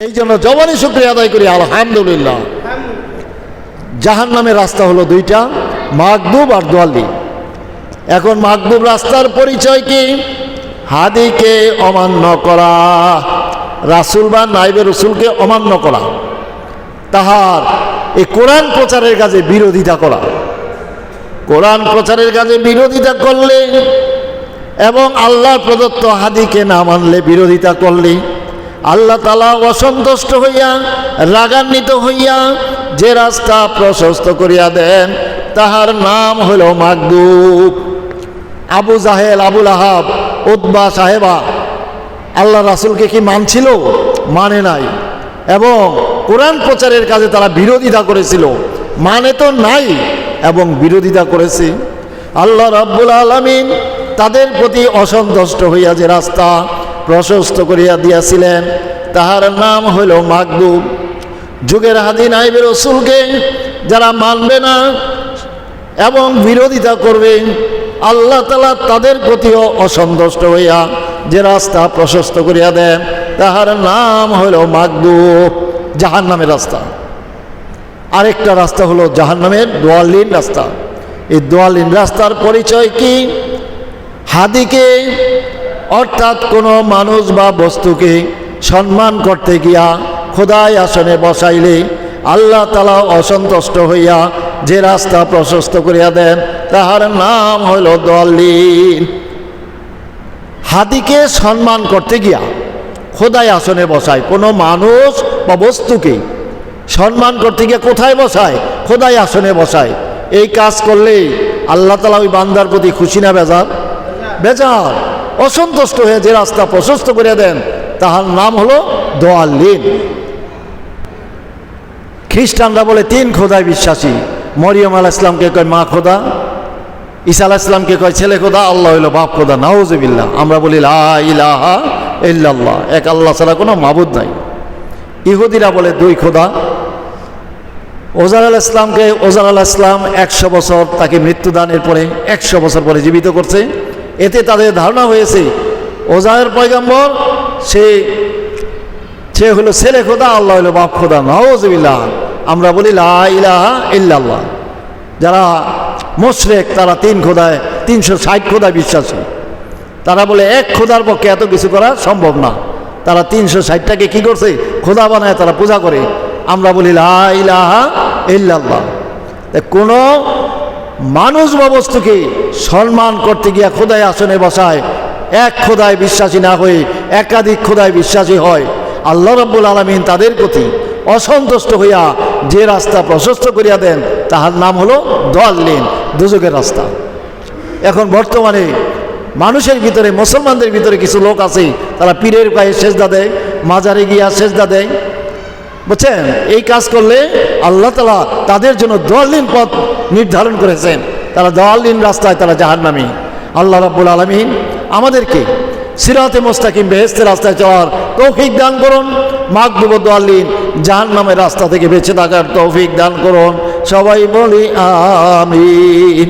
এই জন্য জবানি শুক্রিয়া আদায় করি, আলহামদুলিল্লাহ। জাহান নামের রাস্তা হলো দুইটা মাকদুব আর দোয়ালি এখন মাকদুব রাস্তার পরিচয় কি? হাদিকে অমান্য করা, রাসুল বা নাইবে রসুলকে অমান্য করা, তাহার এই কোরআন প্রচারের কাজে বিরোধিতা করা। কোরআন প্রচারের কাজে বিরোধিতা করলে এবং আল্লাহ প্রদত্ত হাদিকে না মানলে বিরোধিতা করলে আল্লাহ তালা অসন্তুষ্ট হইয়া, রাগান্বিত হইয়া যে রাস্তা প্রশস্ত করিয়া দেন, তাহার নাম হইল মাকদুব আবু জাহেল, আবুল আহাব উদ্বা সাহেবা আল্লাহ রাসুলকে কি মানছিল? মানে নাই। এবং কোরআন প্রচারের কাজে তারা বিরোধিতা করেছিল। মানে তো নাই, এবং বিরোধিতা করেছে। আল্লাহ রাব্বুল আলমিন তাদের প্রতি অসন্তুষ্ট হইয়া যে রাস্তা প্রশস্ত করিয়া দিয়াছিলেন। তাহার নাম হইল মাকদুব যুগের হাদি নাইবের রসুলকে যারা মানবে না এবং বিরোধিতা করবে, আল্লাহ তালা তাদের প্রতিও অসন্তুষ্ট হইয়া যে রাস্তা প্রশস্ত করিয়া দেন, তাহার নাম হইল মাকদুব জাহান নামের রাস্তা। আরেকটা রাস্তা হলো জাহান নামের দোয়ালিন রাস্তা। এই দোয়ালিন রাস্তার পরিচয় কি? হাদিকে অর্থাৎ কোনো মানুষ বা বস্তুকে সম্মান করতে গিয়া খোদাই আসনে বসাইলে আল্লাহ তালা অসন্তুষ্ট হইয়া যে রাস্তা প্রশস্ত করিয়া দেন, তাহার নাম হইল দলিন হাদিকে সম্মান করতে গিয়া খোদাই আসনে বসায়। কোনো মানুষ বা বস্তুকে সম্মান করতে গিয়ে কোথায় বসায়? খোদাই আসনে বসায়। এই কাজ করলে আল্লাহ তালা ওই বান্দার প্রতি খুশি না, বেজার? বেজার। অসন্তুষ্ট হয়ে যে রাস্তা প্রশস্ত করে দেন, তাহার নাম হলো দোয়াল্লিন। খ্রিস্টানরা বলে, তিন খোদায় বিশ্বাসী। মরিয়ম আলাহ ইসলামকে কয়, মা খোদা। ঈসা আলাহ ইসলামকে কয়, ছেলে খোদা, আল্লাহ হইল বাপ খোদা নাউজবিল্লা আমরা বলি ইলাহা ইল্লাল্লাহ। এক আল্লাহ ছাড়া কোনো মাবুদ নাই। ইহুদিরা বলে, দুই খোদা। ওজার আল ইসলামকে ওজার আল ইসলাম একশো বছর তাকে মৃত্যুদানের পরে, একশো বছর পরে জীবিত করছে। এতে তাদের ধারণা হয়েছে, ওজাহের পয়গাম্বর, সে সে হলো ছেলে খোদা, আল্লাহ হলো বাপ খোদা নওয়াজবিল্লাহ আমরা বলি, লা ইলাহা ইল্লাল্লাহ। যারা মোশরেক, তারা তিন খোদায়, তিনশো ষাট খোদায় বিশ্বাসী। তারা বলে, এক খোদার পক্ষে এত কিছু করা সম্ভব না। তারা তিনশো ষাটটাকে কি করছে? খোদা বানায়, তারা পূজা করে। আমরা বলি, লা ইলাহা ইল্লাল্লাহ। তা কোনো মানুষ বা সম্মান করতে গিয়া খোদায় আসনে বসায়। এক খোদায় বিশ্বাসী না হয়ে একাধিক খোদায় বিশ্বাসী হয়। আল্লাহ রব্বুল আলমিন তাদের প্রতি অসন্তুষ্ট হইয়া যে রাস্তা প্রশস্ত করিয়া দেন, তাহার নাম হলো দোয়াল্লিন, দুযোগের রাস্তা। এখন বর্তমানে মানুষের ভিতরে, মুসলমানদের ভিতরে কিছু লোক আছে, তারা পীরের পায়ে সেজদা দেয়, মাজারে গিয়া সেজদা দেয়। বুঝছেন? এই কাজ করলে আল্লাহ তালা তাদের জন্য দোয়াল্লিন পথ নির্ধারণ করেছেন। তারা দোয়াল্লিন রাস্তায় তারা জাহান্নামী। আল্লাহ রাব্বুল আলমিন আমাদেরকে সিরাতে মোস্তাকিম বেহেস্তের রাস্তায় চলার তৌফিক দান করুন মাকদুব দোয়াল্লিন জাহান নামের রাস্তা থেকে বেঁচে থাকার তৌফিক দান করুন। সবাই বলি, আমিন।